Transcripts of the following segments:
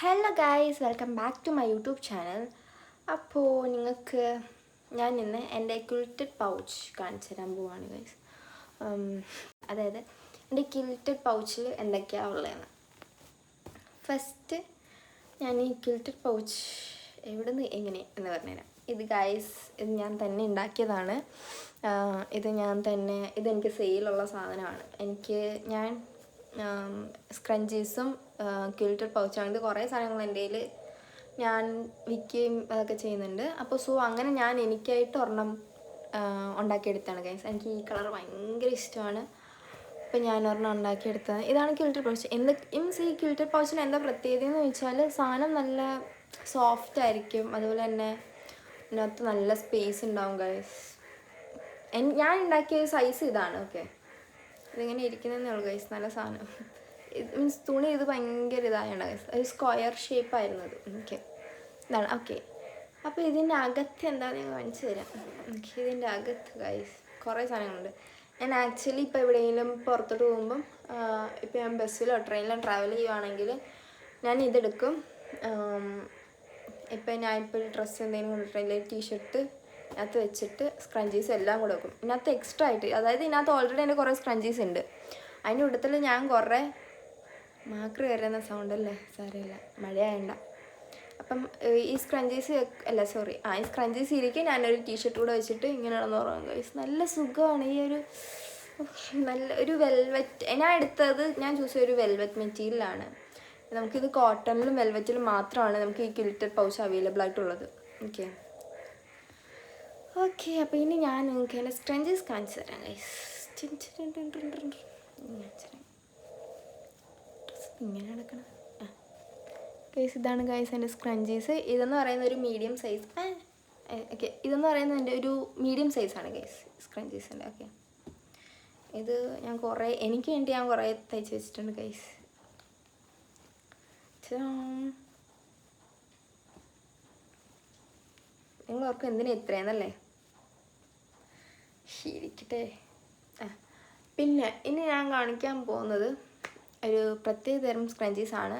Hello guys welcome back to my YouTube channel അപ്പോൾ നിങ്ങൾക്ക് ഞാൻ ഇന്ന് എന്റെ കിൽറ്റഡ് പൗച്ച് കാണിച്ചു തരാൻ പോവാണ് ഗൈസ് അതായത് എന്റെ കിൽറ്റഡ് പൗച്ചിൽ എന്തൊക്കെയാണ് ഉള്ളതെന്ന്. ഫസ്റ്റ് ഞാൻ ഈ കിൽറ്റഡ് പൗച്ച് എവിടെ നിന്ന് എങ്ങനെ എന്ന് പറഞ്ഞുതരാം. ഇത് ഗൈസ് ഇത് ഞാൻ തന്നെ ഉണ്ടാക്കിയതാണ്. ഇത് ഞാൻ തന്നെ ഇതെനിക്ക് സെയിലുള്ള സാധനമാണ്. എനിക്ക് ഞാൻ സ്ക്രഞ്ചീസും ക്വിൽറ്റഡ് പൗച്ചാണ് ഇത് കുറേ സാധനങ്ങൾ എന്റെ കയ്യിൽ ഞാൻ വിൽക്കുകയും അതൊക്കെ ചെയ്യുന്നുണ്ട്. അപ്പോൾ സോ അങ്ങനെ ഞാൻ എനിക്കായിട്ട് ഒരെണ്ണം ഉണ്ടാക്കിയെടുത്താണ് ഗൈസ് എനിക്ക് ഈ കളർ ഭയങ്കര ഇഷ്ടമാണ്. അപ്പോൾ ഞാൻ ഒരെണ്ണം ഉണ്ടാക്കിയെടുത്തത് ഇതാണ് കിൽറ്റർ പൗച്ച്. എന്ത് മീൻസ് ഈ കിൽറ്റർ പൗച്ചിന് എന്താ പ്രത്യേകത എന്ന് വെച്ചാൽ സാധനം നല്ല സോഫ്റ്റ് ആയിരിക്കും. അതുപോലെ തന്നെ അതിനകത്ത് നല്ല സ്പേസ് ഉണ്ടാവും ഗൈസ് ഞാൻ ഉണ്ടാക്കിയ സൈസ് ഇതാണ് ഓക്കെ ഇതിങ്ങനെ ഇരിക്കുന്നതെന്നേ ഉള്ളൂ ഗൈസ് നല്ല സാധനം. മീൻസ് തുണി ഇത് ഭയങ്കര ഇതായാണ് ഒരു സ്ക്വയർ ഷേപ്പായിരുന്നു അത്. ഓക്കെ ഇതാണ്. ഓക്കെ അപ്പോൾ ഇതിന്റെ അകത്ത് എന്താണെന്ന് ഞാൻ കാണിച്ചു തരാം. ഓക്കെ ഇതിന്റെ അകത്ത് ഗൈസ് കുറേ സാധനങ്ങളുണ്ട്. ഞാൻ ആക്ച്വലി ഇപ്പോൾ എവിടെയെങ്കിലും പുറത്തോട്ട് പോകുമ്പം ഇപ്പോൾ ഞാൻ ബസ്സിലോ ട്രെയിനിലോ ട്രാവൽ ചെയ്യുവാണെങ്കിൽ ഞാൻ ഇതെടുക്കും. ഇപ്പം ഞാൻ ഇപ്പോൾ ഡ്രസ്സ് എന്തെങ്കിലും കൊണ്ടിട്ടുണ്ടെങ്കിൽ ടീഷർട്ട് ഇതിനകത്ത് വെച്ചിട്ട് സ്ക്രഞ്ചീസ് എല്ലാം കൊടുക്കും ഇതിനകത്ത് എക്സ്ട്രാ ആയിട്ട് അതായത് ഇതിനകത്ത് ഓൾറെഡി എന്റെ കുറേ സ്ക്രഞ്ചീസ് ഉണ്ട്. അതിന്റെ കൂട്ടത്തിൽ ഞാൻ കുറേ മാക്രി വരുന്ന സൗണ്ട് അല്ലേ? സാരമില്ല മഴയായണ്ട. അപ്പം ഈ സ്ക്രഞ്ചീസ് അല്ല സോറി ആ ഈ സ്ക്രഞ്ചീസ് ഇരിക്കും ഞാനൊരു ടീഷർട്ട് കൂടെ വെച്ചിട്ട് ഇങ്ങനെ നടന്ന് ഉറങ്ങും ഗൈസ് നല്ല സുഖമാണ് ഈ ഒരു നല്ല ഒരു വെൽവെറ്റ് ഞാൻ എടുത്തത് ഞാൻ ചൂസ് ചെയ്ത ഒരു വെൽവെറ്റ് മെറ്റീരിയലാണ് നമുക്കിത് കോട്ടണിലും വെൽവെറ്റിലും മാത്രമാണ് നമുക്ക് ഈ കിൽറ്റഡ് പൗച്ച് അവൈലബിൾ ആയിട്ടുള്ളത്. ഓക്കെ ഓക്കെ അപ്പോൾ ഇനി ഞാൻ നിങ്ങൾക്ക് എന്റെ സ്ട്രെഞ്ചസ് കാണിച്ചു തരാം ഗൈസ് ഇങ്ങനെ നടക്കണം. ആ. ഗൈസ് ഇതാണ് ഗൈസ് എന്റെ സ്ക്രഞ്ചീസ് ഇതെന്ന് പറയുന്ന ഒരു മീഡിയം സൈസ് ഓക്കെ ഇതെന്ന് പറയുന്നത് എന്റെ ഒരു മീഡിയം സൈസാണ് ഗൈസ് സ്ക്രഞ്ചീസിന്റെ ഓക്കെ ഇത് ഞാൻ കുറേ എനിക്ക് വേണ്ടി ഞാൻ കുറേ തയ്ച്ച് വെച്ചിട്ടുണ്ട് ഗൈസ് നിങ്ങൾ ഓർക്കും എന്തിനാ ഇത്രയെന്നല്ലേ ശരിക്കട്ടെ ആ. പിന്നെ ഇനി ഞാൻ കാണിക്കാൻ പോകുന്നത് ഒരു പ്രത്യേക തരം ആണ്.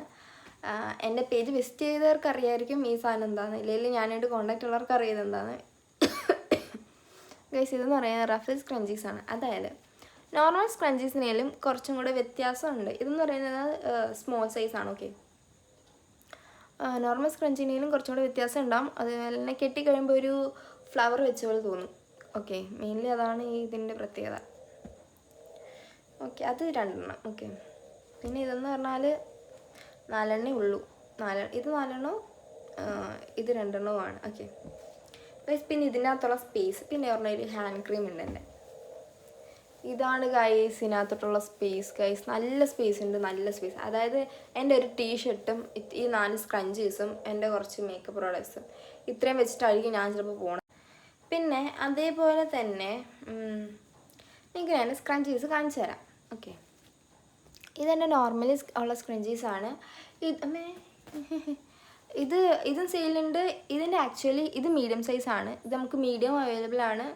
എന്റെ പേജ് വിസിറ്റ് ചെയ്തവർക്ക് അറിയായിരിക്കും ഈ സാധനം എന്താണ് ഇല്ലെങ്കിൽ ഞാനായിട്ട് കോണ്ടാക്ട് ഉള്ളവർക്ക് അറിയുന്നത് എന്താണ് ഗൈസ് ഇതെന്ന് പറയുന്നത് റഫിൽ ആണ്. അതായത് നോർമൽ സ്ക്രഞ്ചീസിനേലും കുറച്ചും കൂടെ വ്യത്യാസമുണ്ട്. ഇതെന്ന് പറയുന്നത് സ്മോൾ സൈസ് ആണ് ഓക്കെ നോർമൽ സ്ക്രഞ്ചിനേലും കുറച്ചും കൂടെ വ്യത്യാസം ഉണ്ടാവും. അതുപോലെ തന്നെ കെട്ടിക്കഴിയുമ്പോൾ ഒരു ഫ്ലവർ വെച്ച പോലെ തോന്നും. ഓക്കെ മെയിൻലി അതാണ് ഈ ഇതിന്റെ പ്രത്യേകത. ഓക്കെ അത് രണ്ടെണ്ണം ഓക്കെ പിന്നെ ഇതെന്ന് പറഞ്ഞാൽ നാലെണ്ണേ ഉള്ളൂ. നാല് ഇത് നാലെണ്ണവും ഇത് രണ്ടെണ്ണവുമാണ്. ഓക്കെ. പിന്നെ ഇതിനകത്തുള്ള സ്പേസ് പിന്നെ പറഞ്ഞ ഒരു ഹാൻഡ് ക്രീം ഉണ്ട് എന്റെ. ഇതാണ് ഗൈസ് ഇതിനകത്തോട്ടുള്ള സ്പേസ് ഗൈസ് നല്ല സ്പേസ് ഉണ്ട് നല്ല സ്പേസ് അതായത് എന്റെ ഒരു ടീഷർട്ടും ഈ നാല് സ്ക്രഞ്ചീസും എന്റെ കുറച്ച് മേക്കപ്പ് പ്രോഡക്ട്സും ഇത്രയും വെച്ചിട്ടായിരിക്കും ഞാൻ ചിലപ്പോൾ പോകണം പിന്നെ അതേപോലെ തന്നെ നിങ്ങൾക്ക് ഞാൻ സ്ക്രഞ്ചീസ് കാണിച്ചു തരാം. ഓക്കെ. ഇതെന്റെ നോർമലി ഉള്ള സ്ക്രഞ്ചീസ് ആണ്. ഇത് ഇത് ഇതും സെയിലുണ്ട് ഇതിന്റെ ആക്ച്വലി ഇത് മീഡിയം സൈസാണ് ഇത് നമുക്ക് മീഡിയം അവൈലബിൾ ആണ്.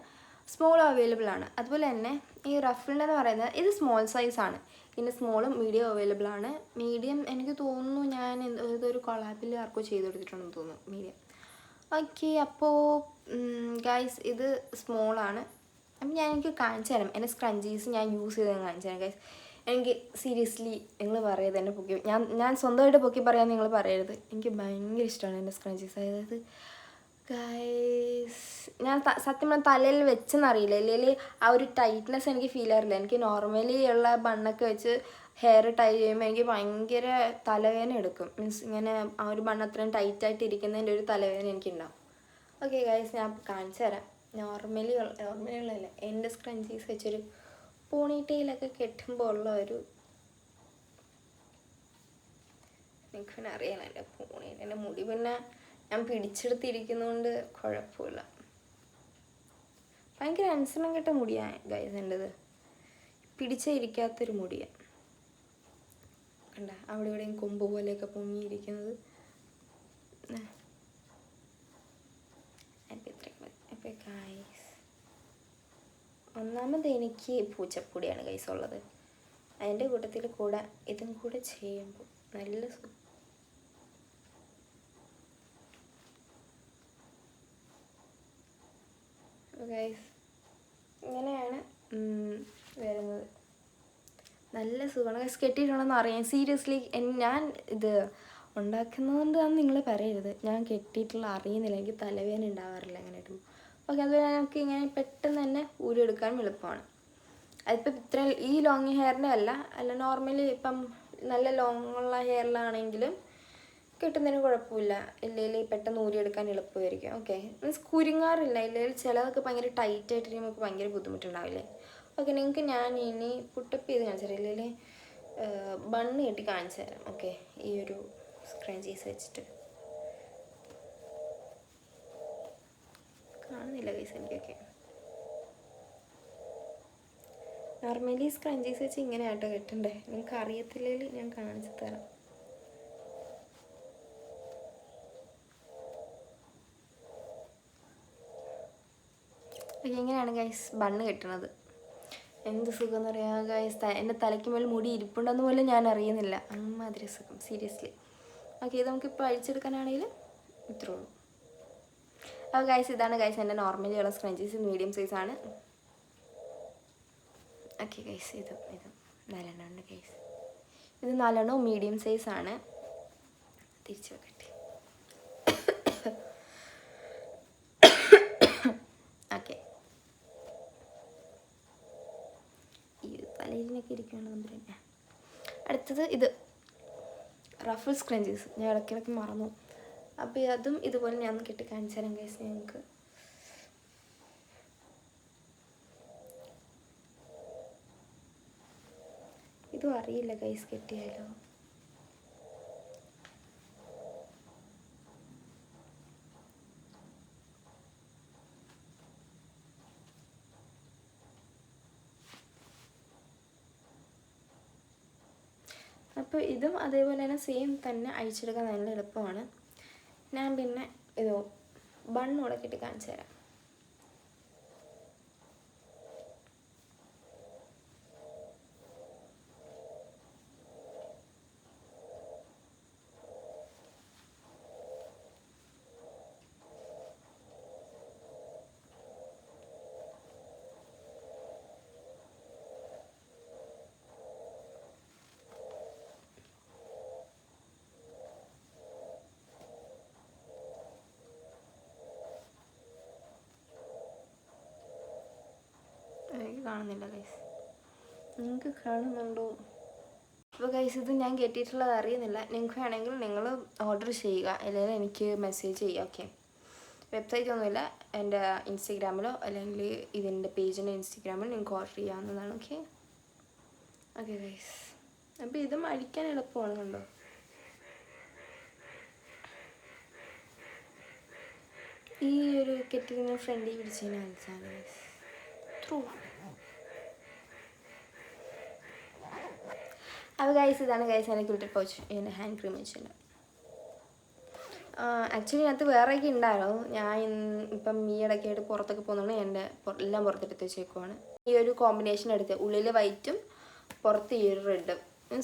സ്മോൾ അവൈലബിൾ ആണ്. അതുപോലെ തന്നെ ഈ റഫിളിന്റെ എന്ന് പറയുന്നത് ഇത് സ്മോൾ സൈസാണ് ഇതിന്റെ സ്മോളും മീഡിയം അവൈലബിൾ ആണ്. മീഡിയം എനിക്ക് തോന്നുന്നു ഞാൻ ഇതൊരു കൊളാപ്പിൽ ആർക്കോ ചെയ്ത് കൊടുത്തിട്ടുണ്ടെന്ന് തോന്നുന്നു. മീഡിയം ഓക്കെ അപ്പോൾ ഗൈസ് ഇത് സ്മോളാണ് അപ്പം ഞാൻ എനിക്ക് കാണിച്ചു തരാം. എന്റെ സ്ക്രഞ്ചീസ് ഞാൻ യൂസ് ചെയ്ത് കാണിച്ചു തരാം ഗൈസ് എനിക്ക് സീരിയസ്ലി നിങ്ങൾ പറയരുത് എന്നെ പൊക്കി ഞാൻ ഞാൻ സ്വന്തമായിട്ട് പൊക്കി പറയാൻ നിങ്ങൾ പറയരുത്. എനിക്ക് ഭയങ്കര ഇഷ്ടമാണ് എന്റെ സ്ക്രഞ്ചീസ് അതായത് ഗൈസ് ഞാൻ സത്യം പറഞ്ഞാൽ തലയിൽ വെച്ചെന്നറിയില്ല അല്ലെങ്കിൽ ആ ഒരു ടൈറ്റ്നെസ് എനിക്ക് ഫീൽ ചെയ്യാറില്ല. എനിക്ക് നോർമലി ഉള്ള ബണ്ണൊക്കെ വെച്ച് ഹെയർ ടൈ ചെയ്യുമ്പോൾ എനിക്ക് ഭയങ്കര തലവേദന എടുക്കും. മീൻസ് ഇങ്ങനെ ആ ഒരു ബണ്ണ് അത്രയും ടൈറ്റായിട്ട് ഇരിക്കുന്നതിന്റെ ഒരു തലവേദന എനിക്കുണ്ടാവും. ഓക്കെ ഗൈസ് ഞാൻ കാണിച്ചു തരാം. നോർമലി നോർമലി ഉള്ളതല്ല. എന്റെ സ്ക്രഞ്ചീസ് വെച്ചൊരു പോണിറ്റെയിലൊക്കെ കെട്ടുമ്പോൾ ഉള്ള ഒരു എനിക്ക് പിന്നെ അറിയാലോ എന്റെ പോണി എന്റെ മുടി പിന്നെ ഞാൻ പിടിച്ചെടുത്തിരിക്കുന്നതുകൊണ്ട് കുഴപ്പമില്ല. ഭയങ്കര അനുസരണം കെട്ട മുടിയാണ് ഗൈസ് എന്റെത് പിടിച്ചേ ഇരിക്കാത്തൊരു മുടിയാണ് കണ്ട അവിടെ ഇവിടെയും കൊമ്പ് പോലെയൊക്കെ പൊങ്ങിയിരിക്കുന്നത്. ഒന്നാമത് എനിക്ക് പൂച്ചപ്പൊടിയാണ് കൈസുള്ളത് അതിന്റെ കൂട്ടത്തിൽ കൂടെ ഇതും കൂടെ ചെയ്യുമ്പോൾ നല്ല ഗൈസ് ഇങ്ങനെയാണ് വരുന്നത്. നല്ല സുഖമാണ്. ഗൈസ് കെട്ടിയിട്ടുണ്ടെന്ന് അറിയാം. സീരിയസ്ലി ഞാൻ ഇത് ഉണ്ടാക്കുന്നതുകൊണ്ടാണെന്ന് നിങ്ങൾ പറയരുത്. ഞാൻ കെട്ടിയിട്ടുള്ള അറിയുന്നില്ല. എനിക്ക് തലവേദന ഉണ്ടാവാറില്ല അങ്ങനെ ഒരു ഓക്കെ അതുപോലെ നമുക്ക് ഇങ്ങനെ പെട്ടെന്ന് തന്നെ ഊരിയെടുക്കാനും എളുപ്പമാണ്. അതിപ്പോൾ ഇത്ര ഈ ലോങ് ഹെയറിന്റെ അല്ല. അല്ല നോർമലി ഇപ്പം നല്ല ലോങ് ഉള്ള ഹെയറിലാണെങ്കിലും കിട്ടുന്നതിന് കുഴപ്പമില്ല. ഇല്ലെങ്കിൽ പെട്ടെന്ന് ഊരിയെടുക്കാൻ എളുപ്പമായിരിക്കും. ഓക്കെ മീൻസ് കുരുങ്ങാറില്ല. ഇല്ലെങ്കിൽ ചിലതൊക്കെ ഭയങ്കര ടൈറ്റ് ആയിട്ട് നമുക്ക് ഭയങ്കര ബുദ്ധിമുട്ടുണ്ടാവില്ലേ? ഓക്കെ നിങ്ങൾക്ക് ഞാൻ ഇനി പുട്ടപ്പ് ചെയ്ത് കാണിച്ചു ഇല്ലെങ്കിൽ ബണ്ണ് കെട്ടി കാണിച്ചു തരാം. ഓക്കെ ഈ ഒരു സ്ക്രാഞ്ചീസ് വെച്ചിട്ട്. കാണുന്നില്ല ഗൈസ് എനിക്കൊക്കെ. നോർമലി സ്ക്രഞ്ചീസ് വെച്ച് ഇങ്ങനെ ആട്ടോ കെട്ടണ്ടേ. നിങ്ങൾക്ക് അറിയത്തില്ലെങ്കിൽ ഞാൻ കാണിച്ചു തരാം. ഇങ്ങനെയാണ് ഗൈസ് ബണ്ണ് കെട്ടണത്? എന്ത് സുഖം എന്ന് പറയാ ഗൈസ് എന്റെ തലയ്ക്ക് മേൽ മുടി ഇരിപ്പുണ്ടെന്ന് പോലും ഞാൻ അറിയുന്നില്ല. അമ്മാതിരി സുഖം. സീരിയസ്ലി ഓക്കെ ഇത് നമുക്കിപ്പോൾ അഴിച്ചെടുക്കാനാണെങ്കിൽ ഇത്രേ ഉള്ളൂ. അപ്പോൾ ഗൈസ് ഇതാണ് ഗൈസ് എന്റെ നോർമലി ഉള്ള സ്ക്രഞ്ചീസ് മീഡിയം സൈസാണ് ഓക്കെ ഗൈസ് ഇത് ഇത് നാലെണ്ണം ഉണ്ട് ഗൈസ് ഇത് നാലെണ്ണവും മീഡിയം സൈസാണ് തിരിച്ചു വെക്കട്ടെ. ഓക്കെ ഈ തലയിലിനൊക്കെ ഇരിക്കുകയാണ് നമ്പർ അടുത്തത് ഇത്. റഫിൾ സ്ക്രഞ്ചീസ് ഞാൻ ഇടയ്ക്കിടയ്ക്ക് മറന്നു. അപ്പോൾ അതും ഇതുപോലെ ഞാൻ കിട്ടി കാണിച്ചു തരാം ഗൈസ് ഞങ്ങൾക്ക് ഇതും അറിയില്ല ഗൈസ് കെട്ടിയാലോ. അപ്പോൾ ഇതും അതേപോലെ തന്നെ സെയിം തന്നെ അഴിച്ചെടുക്കാൻ നല്ല എളുപ്പമാണ്. ഞാൻ പിന്നെ ഇതോ ബണ്ണൂടെ കെട്ടി കാണിച്ചു തരാം എനിക്ക് കാണുന്നില്ല ഗൈസ് നിങ്ങൾക്ക് കാണുന്നുണ്ടോ? അപ്പോൾ ഗൈസ് ഇത് ഞാൻ കെട്ടിയിട്ടുള്ളത് അറിയുന്നില്ല. നിങ്ങൾക്ക് വേണമെങ്കിൽ നിങ്ങൾ ഓർഡർ ചെയ്യുക. അല്ലെങ്കിൽ എനിക്ക് മെസ്സേജ് ചെയ്യുക ഓക്കെ വെബ്സൈറ്റ് ഒന്നുമില്ല. എന്റെ ഇൻസ്റ്റഗ്രാമിലോ അല്ലെങ്കിൽ ഇതിന്റെ പേജിന്റെ ഇൻസ്റ്റഗ്രാമിൽ നിങ്ങൾക്ക് ഓർഡർ ചെയ്യാവുന്നതാണ് ഓക്കെ ഓക്കെ ഗൈസ് അപ്പോൾ ഇത് അടിക്കാൻ എളുപ്പമാണ് കണ്ടോ? ഈ ഒരു കെട്ടിങ്ങനെ ഫ്രണ്ടിൽ പിടിച്ചതിന് ഗൈസ് ത്രൂ അപ്പോൾ ഗൈസ് ഇതാണ് ഗൈസ് എന്റെ ക്യൂട്ടർ പൗച്ച് എന്റെ ഹാൻഡ് ക്രീം വെച്ചിട്ടുണ്ട് ആക്ച്വലി അതിനകത്ത് വേറെയൊക്കെ ഉണ്ടായിരുന്നു. ഞാൻ ഇപ്പം ഈ ഇടയ്ക്ക് ആയിട്ട് പുറത്തൊക്കെ പോകുന്നതുകൊണ്ട് എന്റെ എല്ലാം പുറത്തെടുത്ത് വെച്ചേക്കുവാണ്. ഈ ഒരു കോമ്പിനേഷൻ എടുത്ത് ഉള്ളിൽ വൈറ്റും പുറത്ത് ഈ ഒരു റെഡും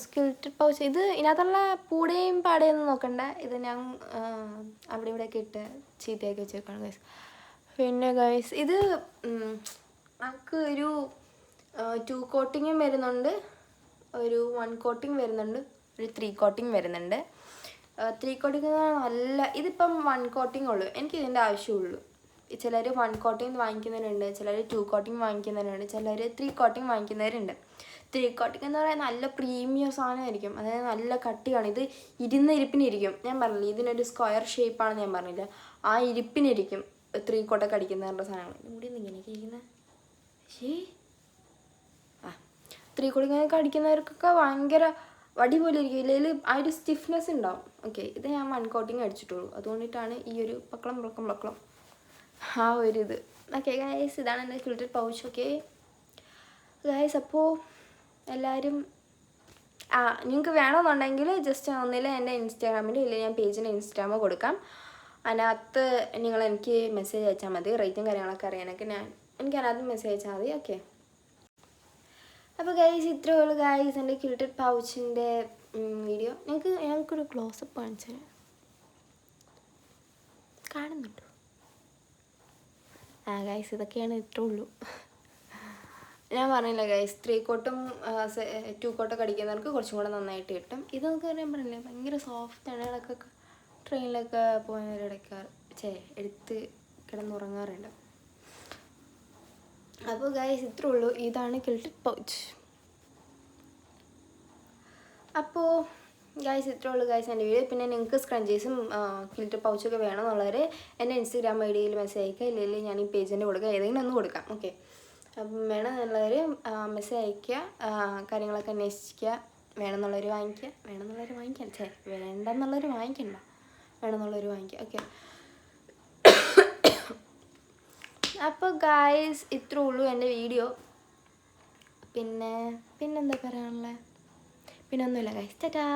സ്കിൽറ്റഡ് പൗച്ച് ഇത് ഇതിനകത്തുള്ള പൂടയും പാടയൊന്നും നോക്കണ്ട. ഇത് ഞാൻ അവിടെ ഇവിടെയൊക്കെ ഇട്ട് ചീത്തയൊക്കെ വെച്ചേക്കാണ് ഗൈസ് പിന്നെ ഗൈസ് ഇത് നമുക്ക് ഒരു ടു കോട്ടിങ്ങും വരുന്നുണ്ട്. ഒരു വൺ കോട്ടിങ് വരുന്നുണ്ട്. ഒരു ത്രീ കോട്ടിങ് വരുന്നുണ്ട്. ത്രീ കോട്ടിങ് നല്ല ഇതിപ്പം വൺ കോട്ടിങ് ഉള്ളൂ. എനിക്ക് ഇതിന്റെ ആവശ്യമുള്ളൂ. ചിലർ വൺ കോട്ടിങ് വാങ്ങിക്കുന്നവരുണ്ട് ചിലർ ടു കോട്ടിങ് വാങ്ങിക്കുന്നവരുണ്ട് ചിലർ ത്രീ കോട്ടിങ് വാങ്ങിക്കുന്നവരുണ്ട്. ത്രീ കോട്ടിങ് എന്ന് പറയാൻ നല്ല പ്രീമിയം സാധനമായിരിക്കും. അതായത് നല്ല കട്ടിയാണ്. ഇത് ഇരുന്ന ഇരിപ്പിനിരിക്കും. ഞാൻ പറഞ്ഞില്ല ഇതിനൊരു സ്ക്വയർ ഷേപ്പാണെന്ന് ഞാൻ പറഞ്ഞില്ല. ആ ഇരിപ്പിനിരിക്കും ത്രീ കോട്ടൊക്കെ അടിക്കുന്നവരുടെ സാധനങ്ങൾ. മുടി ഇങ്ങനെയൊക്കെ ഇരിക്കുന്നത് ശേ ത്രീ കോട്ടിങ്ങൊക്കെ അടിക്കുന്നവർക്കൊക്കെ ഭയങ്കര വടി പോലെ ഇരിക്കും ഇല്ലെങ്കിൽ ആ ഒരു സ്റ്റിഫ്നെസ് ഉണ്ടാവും. ഓക്കെ ഇത് ഞാൻ വൺ കോട്ടിങ് അടിച്ചിട്ടുള്ളൂ. അതുകൊണ്ടിട്ടാണ് ഈ ഒരു പക്കളം പുളക്കം പക്കളം ആ ഒരു ഇത്. ഓക്കെ ഗായസ് ഇതാണ് എന്റെ ഫിൽറ്റർ പൗച്ച് ഓക്കെ ഗായസ് അപ്പോൾ എല്ലാവരും ആ നിങ്ങൾക്ക് വേണമെന്നുണ്ടെങ്കിൽ ജസ്റ്റ് ഒന്നിൽ എന്റെ ഇൻസ്റ്റാഗ്രാമിൽ ഇല്ലെങ്കിൽ ഞാൻ പേജിന്റെ ഇൻസ്റ്റാഗ്രാമോ കൊടുക്കാം. അതിനകത്ത് നിങ്ങൾ എനിക്ക് മെസ്സേജ് അയച്ചാൽ മതി. റേറ്റും കാര്യങ്ങളൊക്കെ അറിയാനൊക്കെ ഞാൻ എനിക്ക് അതിനകത്ത് മെസ്സേജ് അയച്ചാൽ മതി. ഓക്കെ അപ്പോൾ ഗൈസ് ഇത്രയേ ഉള്ളൂ ഗൈസ് എന്റെ കിൽട്ടഡ് പൗച്ചിന്റെ വീഡിയോ ഞങ്ങൾക്ക് ഞങ്ങൾക്കൊരു ക്ലോസപ്പ് കാണിച്ചു തരാം. കാണുന്നുണ്ടോ? ആ ഗൈസ് ഇതൊക്കെയാണ് ഇത്രേ ഉള്ളൂ. ഞാൻ പറഞ്ഞില്ല ഗൈസ് ത്രീ കോട്ടും ടു കോട്ടൊക്കെ അടിക്കുന്നവർക്ക് കുറച്ചും കൂടെ നന്നായിട്ട് കിട്ടും. ഇതൊക്കെ ഞാൻ പറഞ്ഞില്ലേ ഭയങ്കര സോഫ്റ്റാണ് ഇടയ്ക്ക് ട്രെയിനിലൊക്കെ പോയവരിടയ്ക്ക് ചേ എടുത്ത് കിടന്നുറങ്ങാറുണ്ട്. അപ്പോൾ ഗൈസ് ഇത്രേ ഉള്ളൂ ഇതാണ് കിൽട്ടി പൗച്ച് അപ്പോൾ ഗൈസ് ഇത്രേ ഉള്ളൂ ഗൈസ് എന്റെ വീഡിയോ പിന്നെ നിങ്ങൾക്ക് സ്ക്രഞ്ചീസും കിൽട്ടി പൗച്ചൊക്കെ വേണമെന്നുള്ളവർ എന്റെ ഇൻസ്റ്റഗ്രാം ഐ ഡിയിൽ മെസ്സേജ് അയക്കുക. ഇല്ലെങ്കിൽ ഞാൻ ഈ പേജിന്റെ കൊടുക്കുക ഏതെങ്കിലും ഒന്ന് കൊടുക്കാം. ഓക്കെ അപ്പം വേണമെന്നുള്ളവർ മെസ്സേജ് അയക്കുക. കാര്യങ്ങളൊക്കെ അന്വേഷിക്കുക. വേണമെന്നുള്ളവർ വാങ്ങിക്കുക. വേണമെന്നുള്ളവർ വാങ്ങിക്കാം ചേ വേണ്ടെന്നുള്ളവർ വാങ്ങിക്കണ്ട. വേണമെന്നുള്ളവർ വാങ്ങിക്കുക. ഓക്കെ അപ്പോൾ ഗായ്സ് ഇത്രേ ഉള്ളൂ എന്റെ വീഡിയോ പിന്നെ പിന്നെന്താ പറയാനുള്ളത് പിന്നെ ഒന്നുമില്ല ഗൈസ് ടാറ്റാ